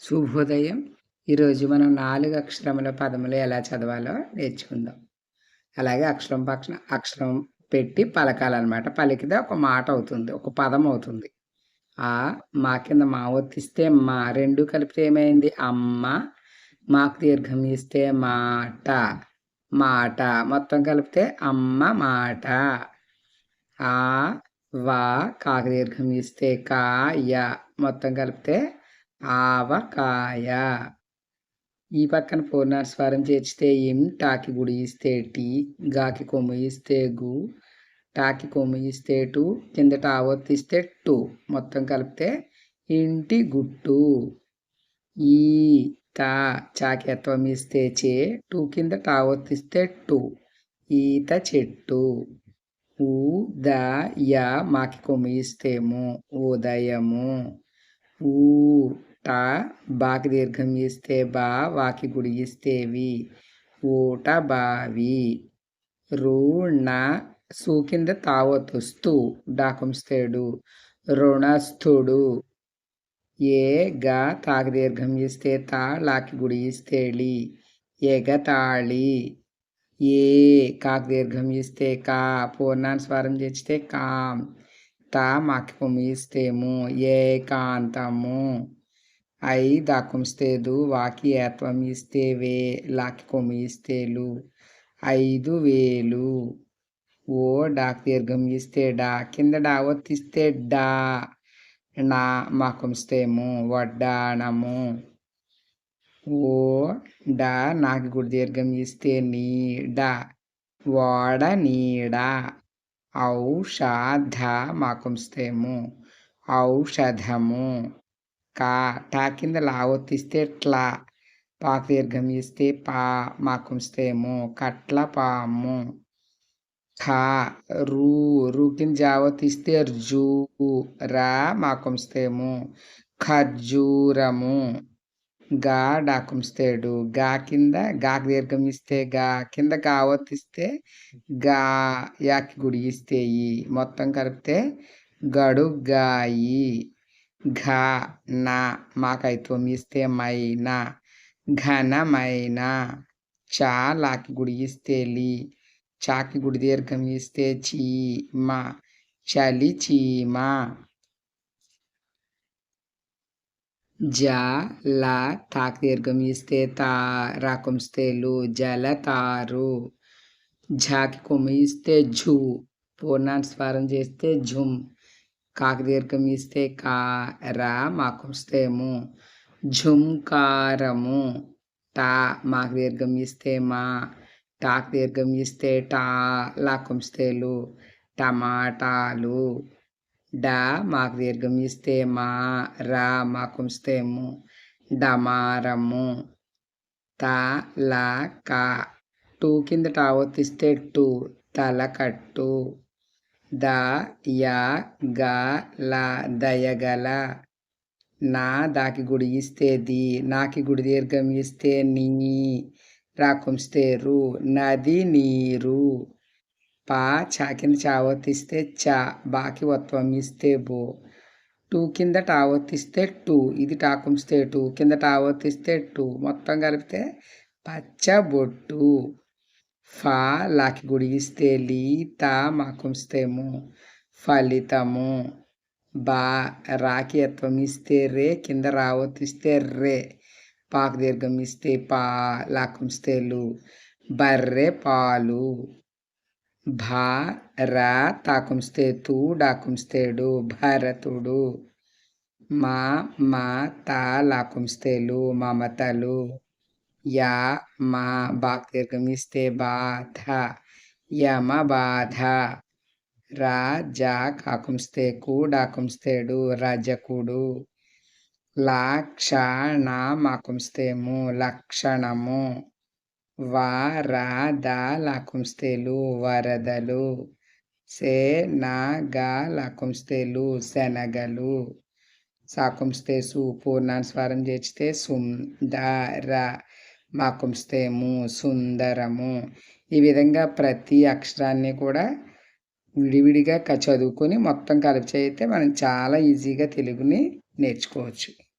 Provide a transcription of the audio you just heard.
శుభోదయం. ఈరోజు మనం నాలుగు అక్షరముల పదములు ఎలా చదవాలో నేర్చుకుందాం. అలాగే అక్షరం పక్షం అక్షరం పెట్టి పలకాలన్నమాట. పలికితే ఒక మాట అవుతుంది ఒక పదం అవుతుంది. ఆ మా కింద మా ఒత్తిస్తే మా రెండు కలిపితే ఏమైంది? అమ్మ. మాకు దీర్ఘం ఇస్తే మాట. మాట. మొత్తం కలిపితే అమ్మ మాట. ఆ వా కాకు దీర్ఘం ఇస్తే కాయ మొత్తం కలిపితే ఆవకాయ. ఈ పక్కన పూర్ణాస్వరం చేర్చితే ఇం టాకి గుడి ఇస్తే టీ గాకి కొమ్ము ఇస్తే గు టాకి కొమ్ము ఇస్తే టు కింద టావొత్తిస్తే టు మొత్తం కలిపితే ఇంటి గుట్టు. ఈ తా చాకెత్వం ఇస్తే చే టూ కింద టావొత్తిస్తే టు ఈత చెట్టు. ఊ ద యా మాకి కొమ్ము ఇస్తేము ఉదయము ఊ టా బాకి దీర్ఘం ఇస్తే బా వాకి గుడి ఇస్తేవి. ఊట బావి. రుణ సు కింద తావతుస్తు డాకుంస్తేడు. రుణస్థుడు. ఏ గా తాకి దీర్ఘం ఇస్తే తా లాకి గుడి ఇస్తేళి. ఎగతాళి ఏ కాకి దీర్ఘం ఇస్తే కా పూర్ణాన్ని స్వరం చేస్తే కాం. తా మాకి పొమ్మిస్తేము ఏకాంతము ఐ దాకుంస్తేదు వాకి ఏత్వం ఇస్తే వే లాకి కొమ్మి ఇస్తేలు ఐదు వేలు ఓ డాక్ దీర్ఘం ఇస్తే డా కింద డా ఒత్తిస్తే డా నా మాకుంస్తేము వడ్డాణము ఓ డా నాకు గుడి దీర్ఘం ఇస్తే నీ డా వాడ నీడ ఔషధ మాకుంస్తేము ఔషధము కా టా కింద లావొత్తిస్తే ట్లా పాకు దీర్ఘం ఇస్తే పా మాకుంస్తేము కట్ల పాము. ఖా రూ రూ కింద జావతిస్తే జూ రా మాకుంస్తేము ఖర్జూరము. గా డాకుంస్తేడు గా కింద గాకి దీర్ఘం ఇస్తే గా కింద గావతిస్తే గా యాకి గుడి ఇస్తే మొత్తం కలిపితే గడుగాయి. ఘ నా మాకైత్వం ఇస్తే మైన ఘనమైన చా లాకి గుడి ఇస్తే లి చాకి గుడి దీర్ఘం ఇస్తే చీమ చలి చీమ జ లా తాకి దీర్ఘం ఇస్తే తా రాకుంస్తేలు జలతారు ఝాకి కొమ్మి ఇస్తే ఝు పూర్ణాన్ని స్వరం చేస్తే ఝుమ్ కాకి దీర్ఘం ఇస్తే కా మాకు మాకుంస్తేము ఝుంకారము టా మాకు దీర్ఘం ఇస్తే మా. టాక్ దీర్ఘం ఇస్తే టా లాకుంస్తేలు టమాటాలు డా మాకు దీర్ఘం ఇస్తే మా. రా మాకుంస్తేము డమారము తా లా కా. టూ కింద టావొత్తిస్తే టూ తలకట్టు ద యా గా లా దయగల నా దాకి గుడి ఇస్తే ది నాకి గుడి దీర్ఘం ఇస్తే నీ రాకుంస్తే రు నది నీరు పా చాకిని కింద చావత్తిస్తే చా బాకి వత్వం ఇస్తే బో టూ కింద టావత్తిస్తే టూ ఇది టాకుంస్తే టూ కింద టావత్తిస్తే టూ మొత్తం కలిపితే పచ్చ బొట్టు ఫా లాకి గుడిగిస్తే లీ తా మాకుంస్తేము ఫలితము బా రాకి ఎత్వం ఇస్తే రే కింద రావతిస్తే రే పాకు దీర్ఘం ఇస్తే పా లాకుంస్తేలు బర్రె పాలు భా రా తాకుంస్తే తూ డాకుంస్తేడు భరతుడు మా మా తా లాకుంస్తేలు మమతలు యా మా బాక్ దీర్ఘమిస్తే బాధ యమ బాధ రా జా కాకుంస్తే కూడాకుంస్తేడు రజకుడు. లాక్షణ మాకుంస్తేము లక్షణము. వా వరదలు. సే లాకుంస్తేలు శనగలు. సాకుంస్తే సు పూర్ణాన్ని స్వరం చేస్తే సుందర. మాకుంస్తేము సుందరము ఈ విధంగా ప్రతి అక్షరాన్ని కూడా విడివిడిగా చదువుకొని మొత్తం కలిపి చేయితే మనం చాలా ఈజీగా తెలుగుని నేర్చుకోవచ్చు.